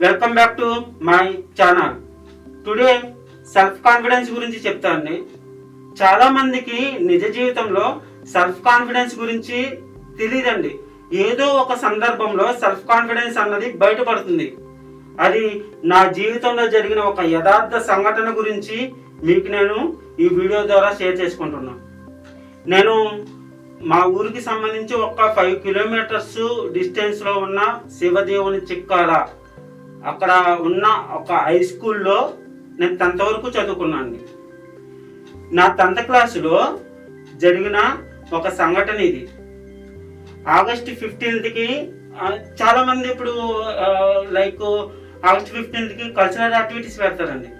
Welcome back to my channel today self confidence గురించి చెప్తాను చాలా మందికి నిజ జీవితంలో సెల్ఫ్ కాన్ఫిడెన్స్ గురించి తెలియదండి ఏదో ఒక సందర్భంలో సెల్ఫ్ కాన్ఫిడెన్స్ అన్నది బయటపడుతుంది. అది నా జీవితంలో జరిగిన ఒక యథార్థ సంఘటన గురించి మీకు నేను ఈ వీడియో ద్వారా షేర్ చేసుకుంటున్నాను నేను మా ఊరికి సంబంధించి ఒక ఫైవ్ కిలోమీటర్స్ డిస్టెన్స్లో ఉన్న శివదేవుని చిక్కాల అక్కడ ఉన్న ఒక హై స్కూల్లో నేను టెన్త్ వరకు చదువుకున్నాను నా టెన్త్ క్లాసులో జరిగిన ఒక సంఘటన ఇది. ఆగస్ట్ ఫిఫ్టీన్త్కి చాలామంది ఇప్పుడు లైక్ ఆగస్ట్ ఫిఫ్టీన్త్కి కల్చరల్ యాక్టివిటీస్ పెడతారండి.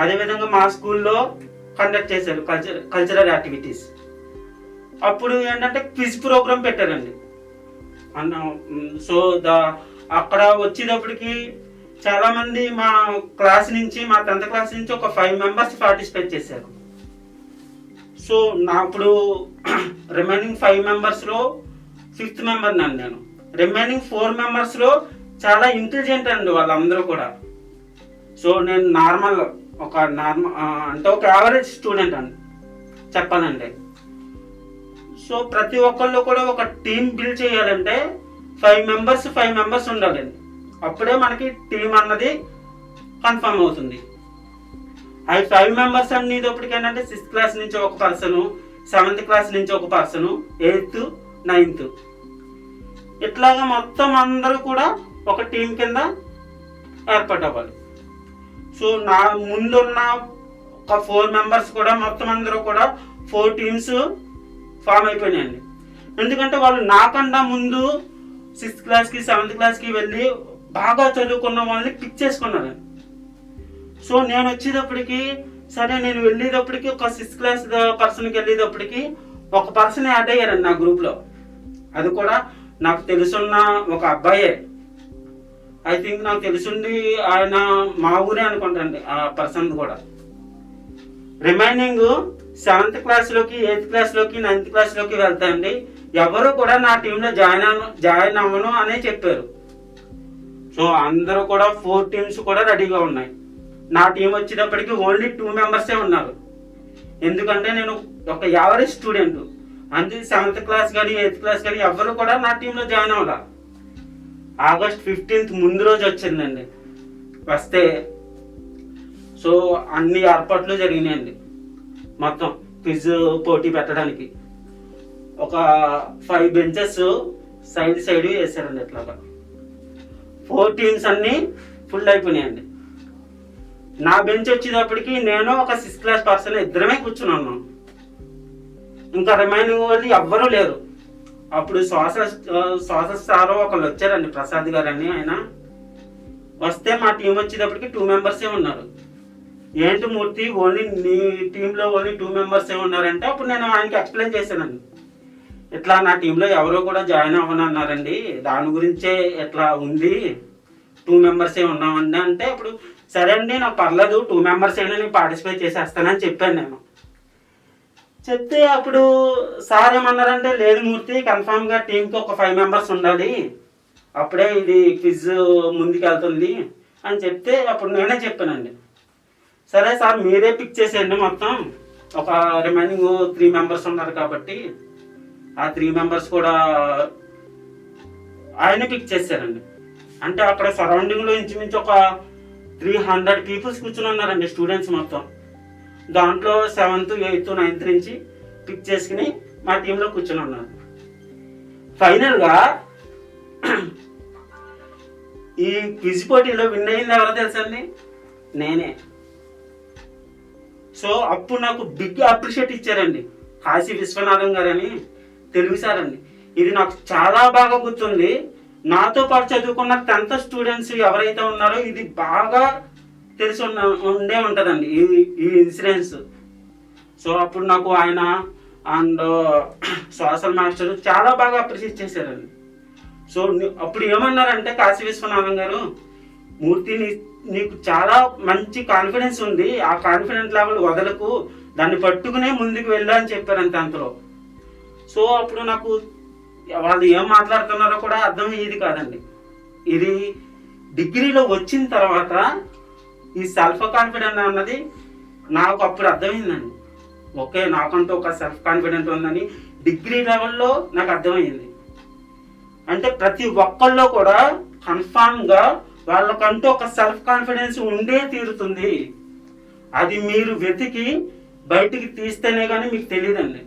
అదేవిధంగా మా స్కూల్లో కండక్ట్ చేశారు కల్చర్ కల్చరల్ యాక్టివిటీస్ అప్పుడు ఏంటంటే క్విజ్ ప్రోగ్రామ్ పెట్టారండి. అన్న సో ద అక్కడ వచ్చేటప్పటికి చాలా మంది మా క్లాస్ నుంచి మా టెన్త్ క్లాస్ నుంచి ఒక ఫైవ్ మెంబర్స్ పార్టిసిపేట్ చేశారు. సో నా ఇప్పుడు రిమైనింగ్ ఫైవ్ మెంబర్స్లో ఫిఫ్త్ మెంబర్ నన్ను నేను రిమైనింగ్ ఫోర్ మెంబర్స్లో చాలా ఇంటెలిజెంట్ అండి వాళ్ళందరూ కూడా. సో నేను నార్మల్ ఒక నార్మల్ అంటే ఒక యావరేజ్ స్టూడెంట్ అండి. చెప్పాలండి సో ప్రతి ఒక్కళ్ళు కూడా ఒక టీం బిల్డ్ చేయాలంటే ఫైవ్ మెంబర్స్ ఫైవ్ మెంబర్స్ ఉండాలండి. అప్పుడే మనకి టీం అన్నది కన్ఫర్మ్ అవుతుంది. అవి ఫైవ్ మెంబర్స్ అనేటప్పటికి ఏంటంటే సిక్స్త్ క్లాస్ నుంచి ఒక పర్సను సెవెంత్ క్లాస్ నుంచి ఒక పర్సను ఎయిత్ నైన్త్ ఇట్లాగా మొత్తం అందరూ కూడా ఒక టీం కింద ఏర్పడవాలి సో నా ముందున్న ఒక ఫోర్ మెంబర్స్ కూడా మొత్తం అందరూ కూడా ఫోర్ టీమ్స్ ఫామ్ అయిపోయినాయండి. ఎందుకంటే వాళ్ళు నాకన్నా ముందు సిక్స్త్ క్లాస్కి సెవెంత్ క్లాస్కి వెళ్ళి బాగా చదువుకున్న వాళ్ళని పిక్ చేసుకున్నారు సో నేను వచ్చేటప్పటికి సరే నేను వెళ్ళేటప్పటికి ఒక సిక్స్త్ క్లాస్ పర్సన్కి వెళ్ళేటప్పటికి ఒక పర్సన్ యాడ్ అయ్యారండి నా గ్రూప్లో అది కూడా నాకు తెలుసున్న ఒక అబ్బాయే. ఐ థింక్ నాకు తెలుసుండి ఆయన మా ఊరే అనుకుంటాండి ఆ పర్సన్ కూడా. రిమైనింగ్ సెవెంత్ క్లాస్లోకి ఎయిత్ క్లాస్లోకి నైన్త్ క్లాస్లోకి వెళ్తాండి. ఎవరు కూడా నా టీంలో జాయిన్ అవ్వను జాయిన్ అవ్వను అనే చెప్పారు. సో అందరూ కూడా ఫోర్ టీమ్స్ కూడా రెడీగా ఉన్నాయి. నా టీం వచ్చేటప్పటికి ఓన్లీ టూ మెంబర్సే ఉన్నారు. ఎందుకంటే నేను ఒక యావరేజ్ స్టూడెంట్. అంతే సెవెంత్ క్లాస్ కానీ ఎయిత్ క్లాస్ కానీ ఎవరు కూడా నా టీంలో జాయిన్ అవ్వాల. ఆగస్ట్ ఫిఫ్టీన్త్ ముందు రోజు వచ్చిందండి. వస్తే సో అన్ని ఏర్పాట్లు జరిగినాయండి. మొత్తం క్విజ్ పోటీ పెట్టడానికి. ఒక ఫైవ్ బెంచెస్ సైడ్ సైడ్ వేసారండి ఇట్లాగా ఫోర్ టీమ్స్ అన్నీ ఫుల్ అయిపోయినాయండి. నా బెంచ్ వచ్చేటప్పటికి నేను ఒక సిక్స్త్ క్లాస్ పర్సన్ ఇద్దరమే కూర్చున్నాను ఇంకా రిమైనింగ్ వాళ్ళు ఎవ్వరూ లేరు. అప్పుడు శ్వాస శ్వాస సార్ ఒకళ్ళు వచ్చారండి ప్రసాద్ గారు అని ఆయన. వస్తే మా టీం వచ్చేటప్పటికి టూ మెంబర్సే ఉన్నారు. ఏంటి మూర్తి ఓన్లీ నీ టీంలో ఓన్లీ టూ మెంబర్సే ఉన్నారంటే అప్పుడు నేను ఆయనకి ఎక్స్ప్లెయిన్ చేశానండి. ఇట్లా నా టీంలో ఎవరో కూడా జాయిన్ అవ్వనన్నారండి దాని గురించే ఇట్లా ఉంది? టూ మెంబర్సే ఉన్నామండి అంటే ఇప్పుడు సరే అండి నాకు పర్లేదు టూ మెంబర్స్ అయినా నేను పార్టిసిపేట్ చేసేస్తానని చెప్పాను నేను. చెప్తే అప్పుడు సార్ ఏమన్నారంటే లేదు మూర్తి కన్ఫామ్గా టీంకి ఒక ఫైవ్ మెంబర్స్ ఉండాలి. అప్పుడే ఇది క్విజ్ ముందుకెళ్తుంది. అని చెప్తే అప్పుడు నేనే చెప్పానండి. సరే సార్ మీరే పిక్ చేసేయండి మొత్తం. ఒక రిమైనింగ్ త్రీ మెంబర్స్ ఉన్నారు కాబట్టి. ఆ త్రీ మెంబర్స్ కూడా ఆయన పిక్ చేశారండి. అంటే అక్కడ సరౌండింగ్లో ఇంచుమించు ఒక త్రీ హండ్రెడ్ పీపుల్స్ కూర్చుని ఉన్నారండి స్టూడెంట్స్ మొత్తం. దాంట్లో సెవెంత్ ఎయిత్ నైన్త్ నుంచి పిక్ చేసుకుని మా టీంలో కూర్చుని ఉన్నారు. ఫైనల్గా ఈ క్విజ్ పోటీలో విన్ అయింది ఎవరో తెలుసండి నేనే. సో అప్పుడు నాకు బిగ్ అప్రిషియేట్ ఇచ్చారండి. కాశీ విశ్వనాథం గారని. తెలుగు సార్ అండి. ఇది నాకు చాలా బాగా గుర్తుంది. నాతో పాటు చదువుకున్న టెన్త్ స్టూడెంట్స్ ఎవరైతే ఉన్నారో ఇది బాగా తెలిసి ఉన్న ఉండే ఉంటుందండి ఈ ఈ ఇన్సూరెన్స్ సో అప్పుడు నాకు ఆయన అండ్ సోషల్ మాస్టర్ చాలా బాగా అప్రిషియేట్ చేశారండి. సో అప్పుడు ఏమన్నారంటే కాశీ విశ్వనాథం గారు మూర్తి నీ- నీకు చాలా మంచి కాన్ఫిడెన్స్ ఉంది. ఆ కాన్ఫిడెన్స్ లెవెల్ వదలకు. దాన్ని పట్టుకునే ముందుకు వెళ్ళా అని చెప్పారంత అంతలో. సో అప్పుడు నాకు వాళ్ళు ఏం మాట్లాడుతున్నారో కూడా అర్థం అయ్యేది కాదండి. ఇది డిగ్రీలో వచ్చిన తర్వాత ఈ సెల్ఫ్ కాన్ఫిడెంట్ అన్నది నాకు అప్పుడు అర్థమైందండి. ఓకే నాకంటూ ఒక సెల్ఫ్ కాన్ఫిడెంట్ ఉందని డిగ్రీ లెవెల్లో నాకు అర్థమైంది. అంటే ప్రతి ఒక్కళ్ళలో కూడా కన్ఫామ్గా వాళ్ళకంటూ ఒక సెల్ఫ్ కాన్ఫిడెన్స్ ఉండే తీరుతుంది. అది మీరు వెతికి బయటికి తీస్తేనే కానీ మీకు తెలియదండి.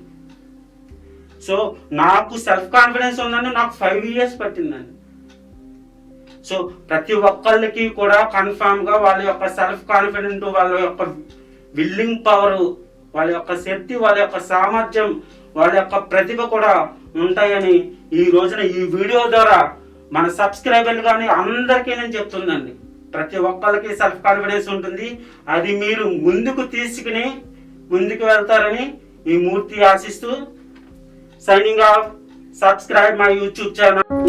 సో నాకు సెల్ఫ్ కాన్ఫిడెన్స్ ఉందని నాకు ఫైవ్ ఇయర్స్ పట్టిందండి. సో ప్రతి ఒక్కళ్ళకి కూడా కన్ఫామ్గా వాళ్ళ యొక్క సెల్ఫ్ కాన్ఫిడెంట్ వాళ్ళ యొక్క విల్లింగ్ పవర్ వాళ్ళ యొక్క శక్తి వాళ్ళ యొక్క సామర్థ్యం వాళ్ళ యొక్క ప్రతిభ కూడా ఉంటాయని ఈ రోజున ఈ వీడియో ద్వారా మన సబ్స్క్రైబర్లు కానీ అందరికీ నేను చెప్తుందండి. ప్రతి ఒక్కరికి సెల్ఫ్ కాన్ఫిడెన్స్ ఉంటుంది. అది మీరు ముందుకు తీసుకుని ముందుకు వెళ్తారని ఈ మూర్తి ఆశిస్తూ signing off. Subscribe my YouTube channel.